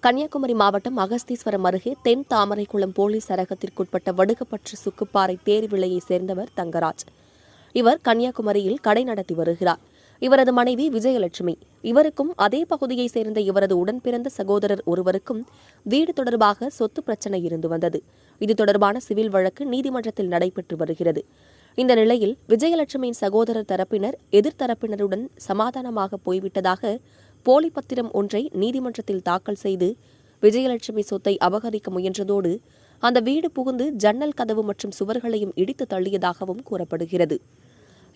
கன்னியாகுமரி மாவட்டம் அகஸ்தீஸ்வரம் அருகே தென் தாமரைக்குளம் போலீஸ் சரகத்திற்குட்பட்ட வடுகப்பற்று சுக்குப்பாறை தேர்விலையைச் சேர்ந்தவர் தங்கராஜ். இவர் கன்னியாகுமரியில் கடை நடத்தி வருகிறார். இவரது மனைவி விஜயலட்சுமி. இவருக்கும் அதே பகுதியைச் சேர்ந்த இவரது உடன்பிறந்த சகோதரர் ஒருவருக்கும் வீடு தொடர்பாக சொத்து பிரச்சனை இருந்து வந்தது. இது தொடர்பான சிவில் வழக்கு நீதிமன்றத்தில் நடைபெற்று வருகிறது. இந்த நிலையில் விஜயலட்சுமியின் சகோதரர் தரப்பினர் எதிர்த்தரப்பினருடன் சமாதானமாக போய்விட்டதாக போலி பத்திரம் ஒன்றை நீதிமன்றத்தில் தாக்கல் செய்து விஜயலட்சுமி சொத்தை அபகரிக்க முயன்றதோடு அந்த வீடு புகுந்து ஜன்னல் கதவு மற்றும் சுவர்களையும் இடித்து தள்ளியதாகவும் கூறப்படுகிறது.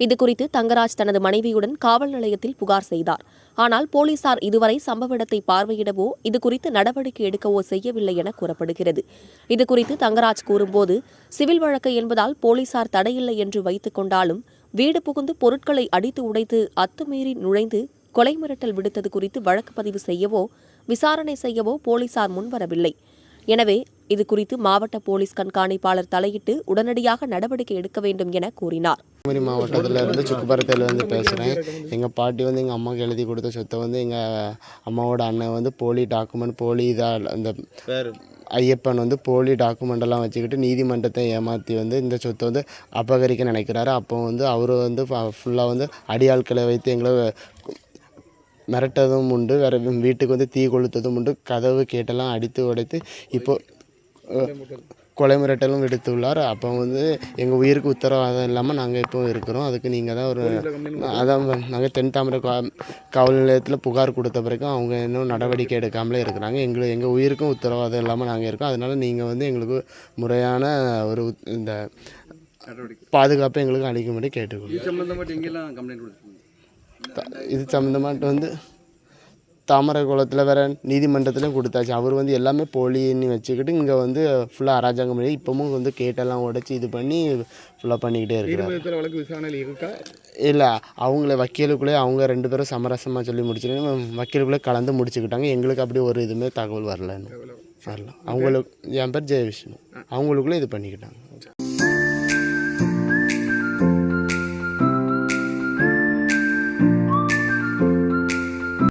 இதுகுறித்து தங்கராஜ் தனது மனைவியுடன் காவல் நிலையத்தில் புகார் செய்தார். ஆனால் போலீசார் இதுவரை சம்பவ இடத்தை பார்வையிடவோ இதுகுறித்து நடவடிக்கை எடுக்கவோ செய்யவில்லை என கூறப்படுகிறது. இதுகுறித்து தங்கராஜ் கூறும்போது சிவில் வழக்கு என்பதால் போலீசார் தடையில்லை என்று வைத்துக் கொண்டாலும் வீடு புகுந்து பொருட்களை அடித்து உடைத்து அத்துமீறி நுழைந்து கொலை மிரட்டல் விடுத்தது குறித்து வழக்கு பதிவு செய்யவோ விசாரணை செய்யவோ போலீசார் முன்வரவில்லை. எனவே இது குறித்து மாவட்ட போலீஸ் கண்காணிப்பாளர் தலையிட்டு உடனடியாக நடவடிக்கை எடுக்க வேண்டும் என கூறினார். கன்னியாகுமரி மாவட்டத்தில் இருந்து சுக்குப்பரத்தையில் வந்து பேசுகிறேன் எங்கள் பாட்டி வந்து எங்கள் அம்மாவுக்கு எழுதி கொடுத்த சொத்தை வந்து எங்கள் அம்மாவோட அண்ணன் வந்து போலி டாக்குமெண்ட் போலி இதாக அந்த ஐயப்பன் வந்து போலி டாக்குமெண்ட் எல்லாம் வச்சுக்கிட்டு நீதிமன்றத்தை ஏமாற்றி வந்து இந்த சொத்தை வந்து அபகரிக்க நினைக்கிறாரு. அப்போ வந்து அவர் வந்து ஃபுல்லாக வந்து அடியாட்களை வைத்து எங்களை மிரட்டதும் உண்டு வேறு வீட்டுக்கு வந்து தீ கொளுத்ததும் உண்டு. கதவு கேட்டெல்லாம் அடித்து உடைத்து இப்போ அஹ், கொலை மிரட்டலும் விடுத்துள்ளார். அப்போ வந்து எங்கள் உயிருக்கு உத்தரவாதம் இல்லாமல் நாங்கள் இப்போ இருக்கிறோம். அதுக்கு நீங்கள் தான் ஒரு அதான் நாங்கள் தென் தாமரை காவல் நிலையத்தில் புகார் கொடுத்த பிறகும் அவங்க இன்னும் நடவடிக்கை எடுக்காமலே இருக்கிறாங்க. எங்களுக்கு எங்கள் உயிருக்கும் உத்தரவாதம் இல்லாமல் நாங்கள் இருக்கோம். அதனால் நீங்கள் வந்து எங்களுக்கு முறையான ஒரு இந்த பாதுகாப்பை எங்களுக்கு அளிக்கும்படி கேட்டுக்கொள்ளும் இது சம்மந்தமாட்டு வந்து தாமரை குளத்தில் வேற நீதிமன்றத்துலையும் கொடுத்தாச்சு. அவர் வந்து எல்லாமே போலின்னு வச்சுக்கிட்டு இங்கே வந்து ஃபுல்லாக அராஜகம் பண்ணி இப்போவும் வந்து கேட்டெல்லாம் உடைச்சி இது பண்ணி ஃபுல்லாக பண்ணிக்கிட்டே இருக்கிறார். வழக்கு விசாரணையில் இருக்கா? இல்லை அவங்கள வக்கீலுக்குள்ளே அவங்க ரெண்டு பேரும் சமரசமாக சொல்லி முடிச்சுட்டு வக்கீலுக்குள்ளே கலந்து முடிச்சுக்கிட்டாங்க. எங்களுக்கு அப்படி ஒரு இதுவுமே தகவல் வரல இன்னும் வரல. அவங்களுக்கு என் பேர் ஜெயவிஷ்ணு. அவங்களுக்குள்ளே இது பண்ணிக்கிட்டாங்க.